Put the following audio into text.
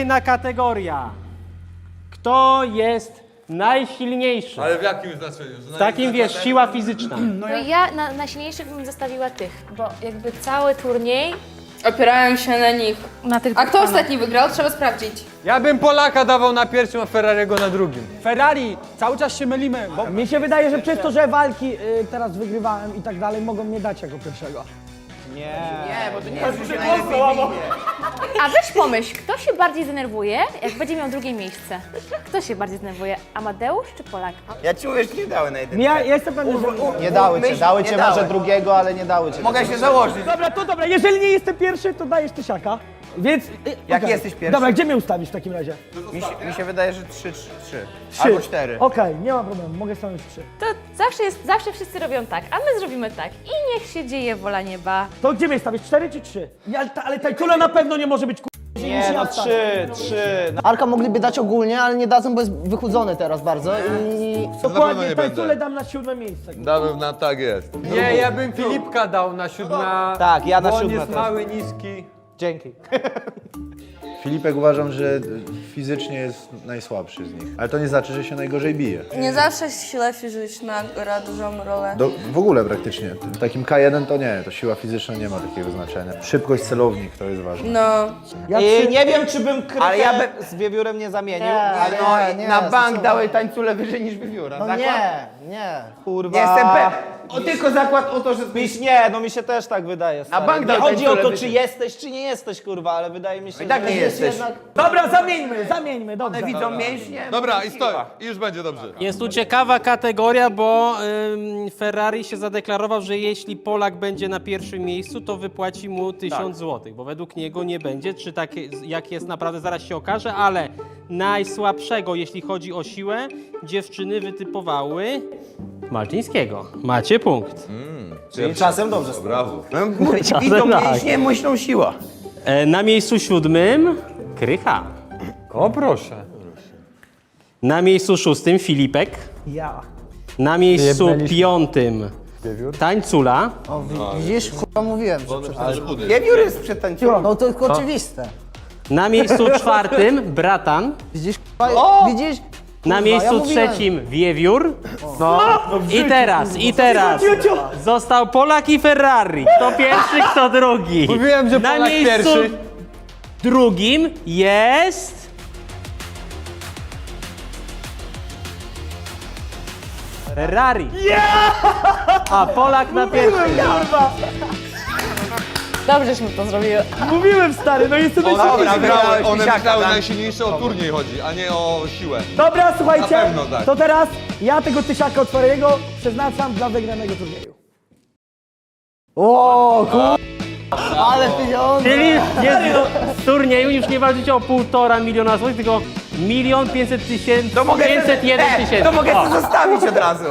Kolejna kategoria. Kto jest najsilniejszy? Ale w jakim znaczeniu? Że W takim wiesz, siła fizyczna. No ja na, na silniejszych bym zostawiła tych, bo jakby cały turniej Opierałem się na nich. na tych A kto panach. ostatni wygrał? Trzeba sprawdzić. Ja bym Polaka dawał na pierwszym, a Ferrariego na drugim. Ferrari, cały czas się mylimy, bo Mi się wydaje, że przez to, że walki y, teraz wygrywałem i tak dalej, mogą mnie dać jako pierwszego. A weź pomyśl, kto się bardziej zdenerwuje, jak będzie miał drugie miejsce? Kto się bardziej zdenerwuje? Amadeusz czy Polak? Ja ci mówię, że nie dały na jedynkę. Ja, ja jestem pewny, że... Nie dały cię, Myśl- dały nie cię dały. może drugiego, ale nie dały cię. Mogę się założyć. Dobra, to dobra, jeżeli nie jestem pierwszy, to dajesz tysiaka. Więc... y, Jak okej. jesteś pierwszy? Dobra, gdzie mnie ustawisz w takim razie? Mi się, mi się wydaje, że 3, 3, 3. Trzy. Albo 4. Okej, nie ma problemu, mogę stanąć trzy. To zawsze jest, zawsze wszyscy robią tak, a my zrobimy tak. I niech się dzieje wola nieba. To gdzie mnie stawisz, cztery czy trzy? Nie, ale, ta, ale tańcula na pewno nie może być ku... Nie, no trzy, trzy. Arka mogliby dać ogólnie, ale nie dadzą, bo jest wychudzony teraz bardzo i... Pewno Dokładnie, nie będę. dam na siódme miejsce. Dałem na tak jest. Nie, ja bym Filipka dał na siódme. Tak, ja na bo on jest też. mały, niski. Dzięki. Filipek uważam, że fizycznie jest najsłabszy z nich. Ale to nie znaczy, że się najgorzej bije. Nie zawsze siła fizyczna gra dużą rolę. Do, w ogóle praktycznie. W takim K1 to nie, to siła fizyczna nie ma takiego znaczenia. Szybkość celownik to jest ważne. No. Ja I nie wiem, czy bym krychę Ale ja by- z wiewiórem nie zamienił, Nie, ale No, nie, na nie, bank zdecydowanie. dały tańcule wyżej niż wywióra. No Zakład? nie, nie, kurwa. Nie jestem pewien. O, tylko zakład o to, że... Miś, nie, no mi się też tak wydaje, stary. bank Nie dał chodzi o tańcule to, wyżej. czy jesteś, czy nie jesteś, kurwa, ale wydaje mi się, I tak że nie jest jesteś. jednak... Dobra, zamieńmy, zamieńmy, dobrze. One widzą mięśnie. Dobra, i stoi. I już będzie dobrze. Jest tu ciekawa kategoria, bo ym, Ferrari się zadeklarował, że jeśli Polak będzie na pierwszym miejscu, to wypłaci mu 1000 złotych, bo według niego nie będzie. Czy tak jak jest naprawdę, zaraz się okaże, ale najsłabszego, jeśli chodzi o siłę, dziewczyny wytypowały Malczyńskiego. Macie punkt. Czasem dobrze. Brawo. Widzą tak. mięśnie, myślą siła. E, na miejscu siódmym Krycha. O proszę. Na miejscu szóstym Filipek. Ja. Na miejscu Jebnęliśmy. piątym Tańcula. O, wi- widzisz, kurwa, mówiłem, że przepraszam. Wiewiór jest przed tańculą. No to jest oczywiste. Na miejscu czwartym Bratan. Widzisz, kurwa, widzisz? Na miejscu mówiłem. trzecim Wiewiór. No. I teraz, i teraz. Został Polak i Ferrari. Kto pierwszy, kto drugi. Mówiłem, że Na Polak miejscu pierwszy. drugim jest... Ferrari. A Polak na pierwszym. Dobrze, żeśmy to zrobiły. Mówiłem, stary, no jestem One najsilniejszy. wygrały, one tysiaka, wygrały tak? najsilniejsze o turniej chodzi, a nie o siłę. Dobra, słuchajcie, Na pewno tak. to teraz ja tego tysiaka od przeznaczam dla wygranego turnieju. O, kurwa, ale pieniądze. Czyli jest z turnieju już nie walczycie o półtora miliona złotych, tylko milion pięćset tysięcy, pięćset jeden tysięcy. to mogę to zostawić od razu.